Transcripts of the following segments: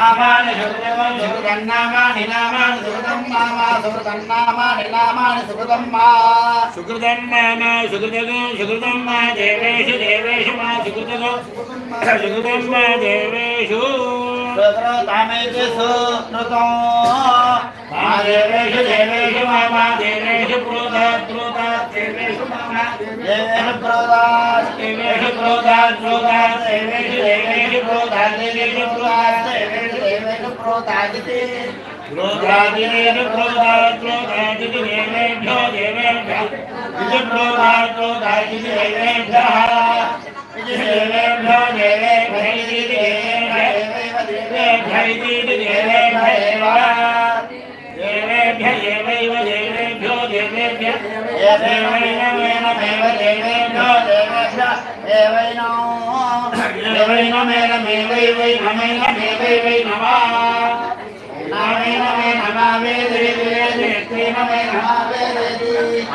నామాని సుహృతం సుహృతం నామాని నామాని సుహృతం మామా సుహృతం నామాని నామాని సుహృతం మా. సుహృతం నామ సుహృతం సుహృతం మా దేవేషు దేవేషు మా సుహృతం సుహృతం మా దేవేషు. తామైతేషు నృతం. మా దేవేషు దేవేషు మా దేవేషు ప్రోత ప్రోత దేవేషు మా దేవేషు ప్రోదా దేవేషు ప్రోదా ప్రోదా దేవేషు దేవేషు ప్రోదా దేవేషు ప్రోదా దేవేషు क्रोधादिते क्रोधादितेन क्रोधात् क्रोधादिति देवेभ्यो देवेभ्यः इति क्रोधात् क्रोधादिति देवेभ्यः इति देवेभ्यो देवेभ्य इति देवेभ्य इति देवेभ्य एव देवेभ्य एवैव देवेभ्यो देवेभ्य एवैनमेनमेव देवेभ्यो देवेभ्य एवैनो एवैनमेनमेवैवै नमैनमेवैवै नमः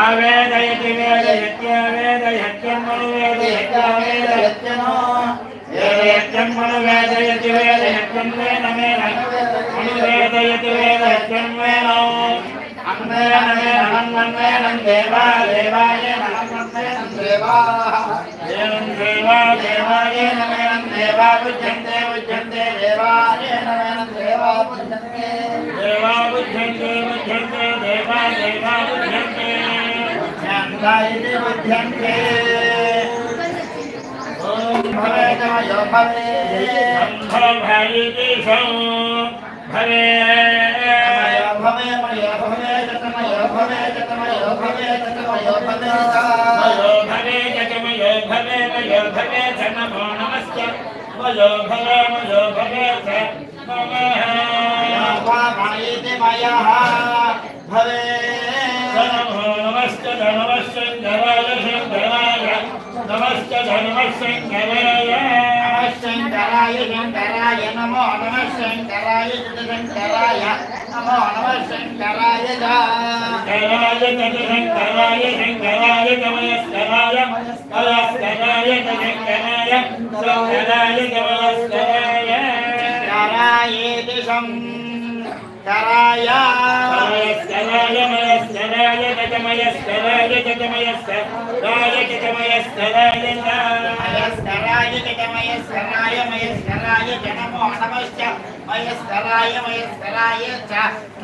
आवेदयति वेदयत्यावेदयत्यं मनुवेदयत्यावेदयत्यनो वेदयत्यं मनुवेदयति वेदयत्यं वेन मेन मनुवेदयति वेदयत्यं वेनो अन्वेन मेनहं अन्वेनं देवा देवाय नहं देवाः देवा देवाय नमेनं देवा पूज्यन्ते बुध्यन्ते देवानेन देवा बुध्यन्ते देवा बुध्यन्ते बुध्यन्ते देवा देवा बुध्यन्ते ज्ञानदायिने बुध्यन्ते ॐ भवे नमो भवे सम्भवायिति सं भवे भवे मयो भवे जतमयो भवे जतमयो भवे जतमयो भवे जतमयो भवे जतमयो भवे मयो भवे धनमोना भवे नमश्च धनवश्च धरालशङ्कराय नमश्च धनवशङ्कराय नमः शङ्कराय शङ्कराय नमो नमः शङ्कराय शङ्कराय नमो नमः शङ्कराय शङ्कराय शङ्कराय शङ्कराय कमलस्तराय कलास्तराय शङ्कराय शङ्कराय कमलस्तराय शङ्करायेति शङ्कर కరాయ కరాయ మనస్కరాయ గతమయస్కరాయ గతమయస్కరాయ గతమయస్కరాయ మనస్కరాయ గతమయస్కరాయ మయస్కరాయ జనమో హనమశ్చ మయస్కరాయ మయస్కరాయ చ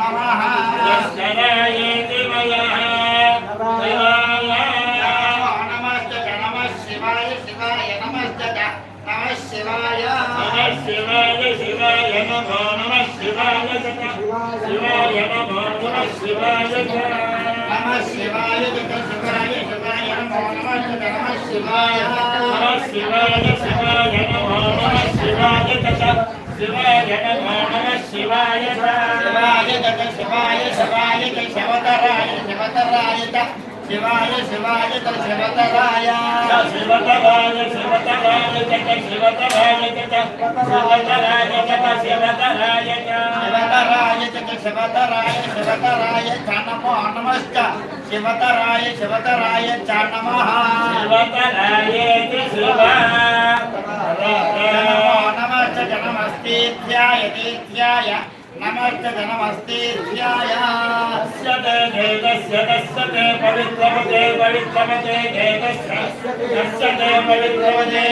నమః మయస్కరాయ దిమయ కరాయ నమః నమశ్చ నమః. శివాయ. శివాయ నమశ్చ నమః శివాయ. శివాయ శివాయ నమో నమ శివాయ శివాయ నమో నమ శివాయ నమ శివాయ శివాయ శివాయ నమో నమ నమ శివాయ నమ శివాయ శివాయ నమో నమ శివాయ శివాయ నమో నమ శివాయ శివాయ శివాయ శివాయ శివతరాయ శివతరాయ శివాయ శివాయ శివతరాయ శివతరాయ శివతరాయ శివతరాయ శివతరాయ శివతరాయ శివతరాయ శివతరాయ శివతరాయ నమో నమస్క శివతరాయ శివతరాయ చ నమ శివతరాయ శివ నమో నమస్క నమస్తేధ్యాయ తేధ్యాయ పవిత్రమతే పవిత్రమతే పవిత్రమతే పవిత్రమతే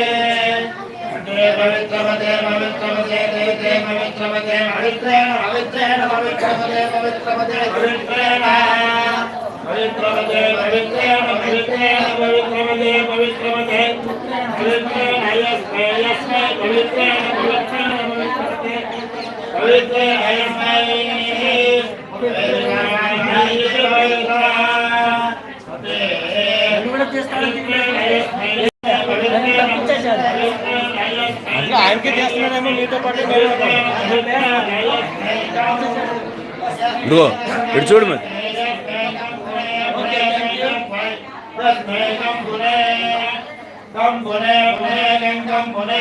పవిత్రమతే పవిత్రమతే పవిత్రేణ పవిత్రేణ పవిత్రమతే పవిత్రమతే పవిత్రేణ పవిత్రమతే పవిత్రేణ పవిత్రేణ పవిత్రమతే పవిత్రమతే పవిత్రేణ పవిత్రేణ పవిత్రేణ ఆయనకే చేస్తున్నారేమో మీతో పాటు ఇదిగో ఇటు చూడు మరి. కం పునే పునే గంగం పునే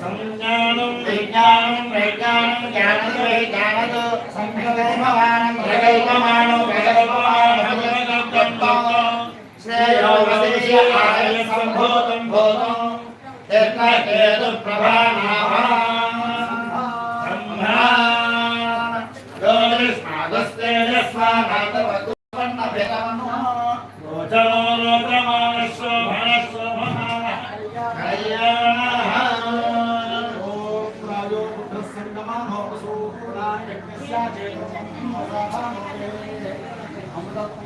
సంజ్ఞానం విజ్ఞానం వైజ్ఞానం జ్ఞానతో జ్ఞానతో సంకల్పమానం ప్రకల్పమానం ప్రకల్పమానం శ్రేయోగతియ